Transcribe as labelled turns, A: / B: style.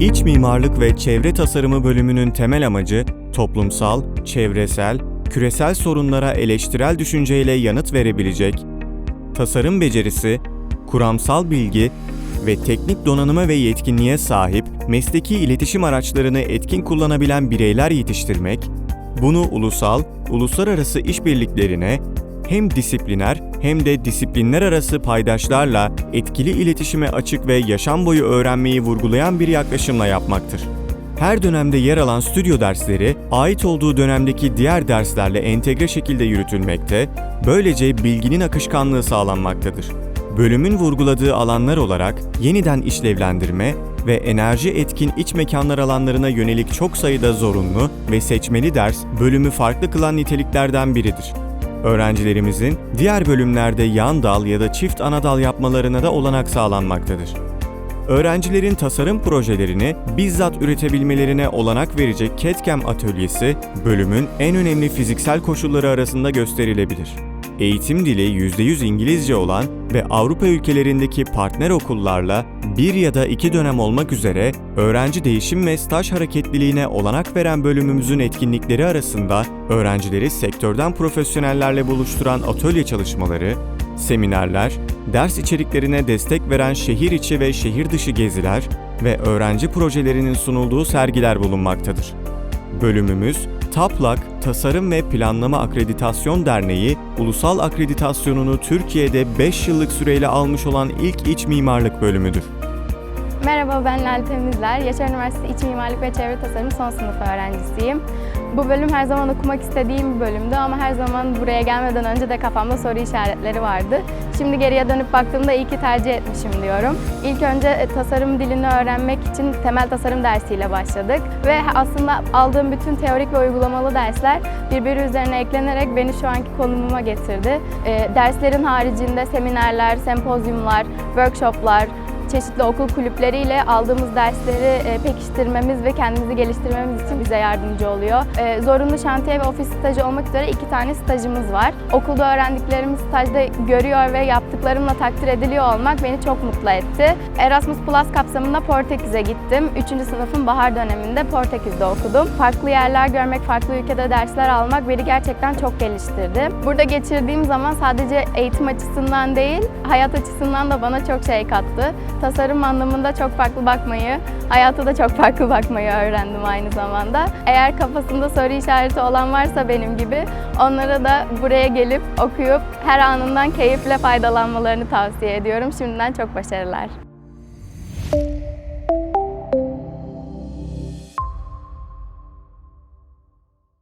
A: İç mimarlık ve çevre tasarımı bölümünün temel amacı toplumsal, çevresel, küresel sorunlara eleştirel düşünceyle yanıt verebilecek, tasarım becerisi, kuramsal bilgi ve teknik donanıma ve yetkinliğe sahip mesleki iletişim araçlarını etkin kullanabilen bireyler yetiştirmek, bunu ulusal, uluslararası işbirliklerine hem disipliner hem de disiplinler arası paydaşlarla etkili iletişime açık ve yaşam boyu öğrenmeyi vurgulayan bir yaklaşımla yapmaktır. Her dönemde yer alan stüdyo dersleri, ait olduğu dönemdeki diğer derslerle entegre şekilde yürütülmekte, böylece bilginin akışkanlığı sağlanmaktadır. Bölümün vurguladığı alanlar olarak yeniden işlevlendirme ve enerji etkin iç mekanlar alanlarına yönelik çok sayıda zorunlu ve seçmeli ders bölümü farklı kılan niteliklerden biridir. Öğrencilerimizin diğer bölümlerde yan dal ya da çift ana dal yapmalarına da olanak sağlanmaktadır. Öğrencilerin tasarım projelerini bizzat üretebilmelerine olanak verecek CAD/CAM atölyesi, bölümün en önemli fiziksel koşulları arasında gösterilebilir. Eğitim dili %100 İngilizce olan ve Avrupa ülkelerindeki partner okullarla bir ya da iki dönem olmak üzere öğrenci değişim ve staj hareketliliğine olanak veren bölümümüzün etkinlikleri arasında öğrencileri sektörden profesyonellerle buluşturan atölye çalışmaları, seminerler, ders içeriklerine destek veren şehir içi ve şehir dışı geziler ve öğrenci projelerinin sunulduğu sergiler bulunmaktadır. Bölümümüz, TAPLAK Tasarım ve Planlama Akreditasyon Derneği, ulusal akreditasyonunu Türkiye'de 5 yıllık süreyle almış olan ilk iç mimarlık bölümüdür.
B: Merhaba ben Lal Temizler. Yaşar Üniversitesi İç Mimarlık ve Çevre Tasarımı son sınıf öğrencisiyim. Bu bölüm her zaman okumak istediğim bir bölümdü ama her zaman buraya gelmeden önce de kafamda soru işaretleri vardı. Şimdi geriye dönüp baktığımda iyi ki tercih etmişim diyorum. İlk önce e, tasarım dilini öğrenmek için temel tasarım dersiyle başladık ve aslında aldığım bütün teorik ve uygulamalı dersler birbiri üzerine eklenerek beni şu anki konumuma getirdi. E, derslerin haricinde seminerler, sempozyumlar, workshoplar, çeşitli okul kulüpleriyle aldığımız dersleri e, pekiştirmemiz ve kendimizi geliştirmemiz için bize yardımcı oluyor. E, zorunlu şantiye ve ofis stajı olmak üzere iki tane stajımız var. Okulda öğrendiklerimi stajda görüyor ve yaptıklarımla takdir ediliyor olmak beni çok mutlu etti. Erasmus Plus kapsamında Portekiz'e gittim. Üçüncü sınıfın bahar döneminde Portekiz'de okudum. Farklı yerler görmek, farklı ülkede dersler almak beni gerçekten çok geliştirdi. Burada geçirdiğim zaman sadece eğitim açısından değil, hayat açısından da bana çok şey kattı tasarım anlamında çok farklı bakmayı, hayata da çok farklı bakmayı öğrendim aynı zamanda. Eğer kafasında soru işareti olan varsa benim gibi onlara da buraya gelip okuyup her anından keyifle faydalanmalarını tavsiye ediyorum. Şimdiden çok başarılar.